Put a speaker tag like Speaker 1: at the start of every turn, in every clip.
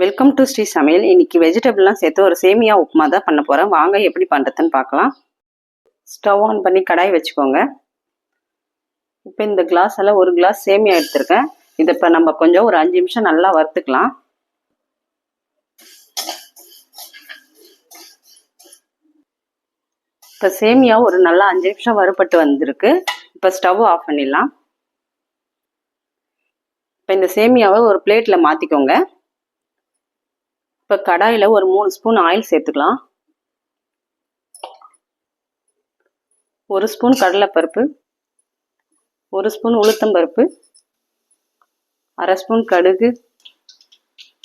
Speaker 1: Welcome to Sri சமையல் இன்னைக்கு வெஜிடபிள்லாம் சேர்த்து ஒரு சேமியா உப்புமா தான் பண்ண போகிறேன் வாங்க எப்படி பண்ணுறதுன்னு பார்க்கலாம். ஸ்டவ் ஆன் பண்ணி கடாய் வச்சுக்கோங்க. இப்போ இந்த கிளாஸ் எல்லாம் ஒரு கிளாஸ் சேமியா எடுத்திருக்கேன். இதை இப்போ நம்ம கொஞ்சம் ஒரு அஞ்சு நிமிஷம் நல்லா வறுத்துக்கலாம். இப்போ சேமியா ஒரு நல்லா அஞ்சு நிமிஷம் வறுபட்டு வந்திருக்கு. இப்போ ஸ்டவ் ஆஃப் பண்ணிடலாம். இப்போ இந்த சேமியாவை ஒரு பிளேட்டில் மாற்றிக்கோங்க இப்போ கடாயில் ஒரு மூணு ஸ்பூன் ஆயில் சேர்த்துக்கலாம். ஒரு ஸ்பூன் கடலைப்பருப்பு ஒரு ஸ்பூன் உளுத்தம்பருப்பு அரை ஸ்பூன் கடுகு.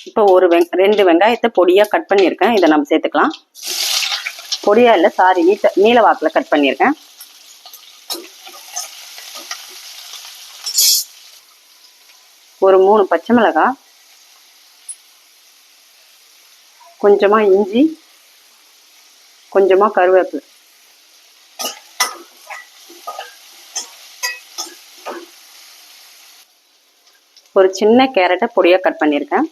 Speaker 1: இப்போ ஒரு வெங் ரெண்டு வெங்காயத்தை பொடியாக கட் பண்ணியிருக்கேன். இதை நம்ம சேர்த்துக்கலாம். பொடியாக இல்லை சாரி நீட்ட நீல வாக்கில் கட் பண்ணியிருக்கேன். ஒரு மூணு பச்சை மிளகாய் கொஞ்சமாக இஞ்சி கொஞ்சமாக கருவேப்பிலை. ஒரு சின்ன கேரட்டை பொடியாக கட் பண்ணியிருக்கேன்.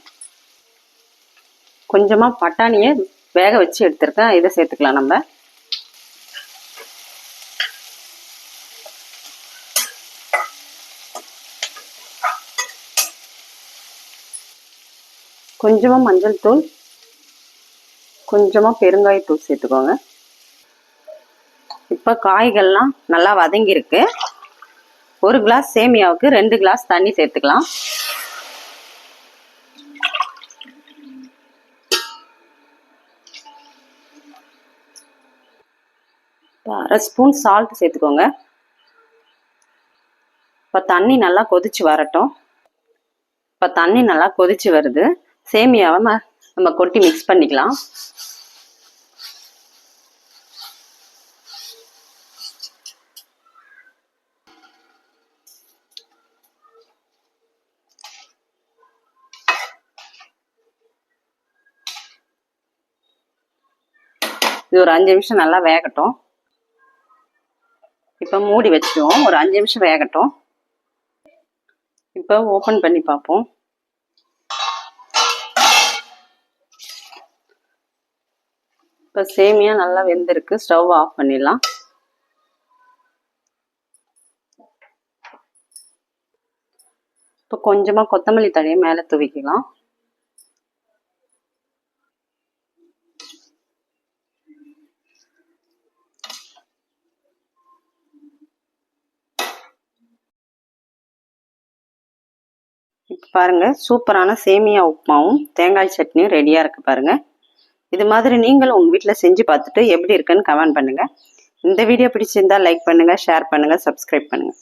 Speaker 1: கொஞ்சமாக பட்டாணியை வேக வச்சு எடுத்திருக்கேன். இதை சேர்த்துக்கலாம் நம்ம. கொஞ்சமாக மஞ்சள் தூள் கொஞ்சமாக பெருங்காயத்தூள் சேர்த்துக்கோங்க. இப்போ காய்கள்லாம் நல்லா வதங்கியிருக்கு. ஒரு கிளாஸ் சேமியாவுக்கு ரெண்டு கிளாஸ் தண்ணி சேர்த்துக்கலாம். அரை ஸ்பூன் சால்ட் சேர்த்துக்கோங்க. இப்போ தண்ணி நல்லா கொதிச்சு வரட்டும். இப்போ தண்ணி நல்லா கொதிச்சு வருது. சேமியாவை நம்ம கொட்டி மிக்ஸ் பண்ணிக்கலாம். இது ஒரு அஞ்சு நிமிஷம் நல்லா வேகட்டும். இப்போ மூடி வச்சுடுவோம். ஒரு அஞ்சு நிமிஷம் வேகட்டும். இப்போ ஓப்பன் பண்ணி பார்ப்போம். இப்போ சேமியா நல்லா வெந்திருக்கு. ஸ்டவ் ஆஃப் பண்ணிடலாம். இப்போ கொஞ்சமாக கொத்தமல்லி தழையை மேலே துவிக்கலாம். இப்போ பாருங்கள் சூப்பரான சேமியா உப்புமாவும் தேங்காய் சட்னியும் ரெடியாக இருக்குது பாருங்கள் இது மாதிரி நீங்களும் உங்கள் வீட்டில் செஞ்சு பார்த்துட்டு எப்படி இருக்குன்னு கமெண்ட் பண்ணுங்கள் இந்த வீடியோ பிடிச்சிருந்தா லைக் பண்ணுங்கள் ஷேர் பண்ணுங்கள் சப்ஸ்கிரைப் பண்ணுங்கள்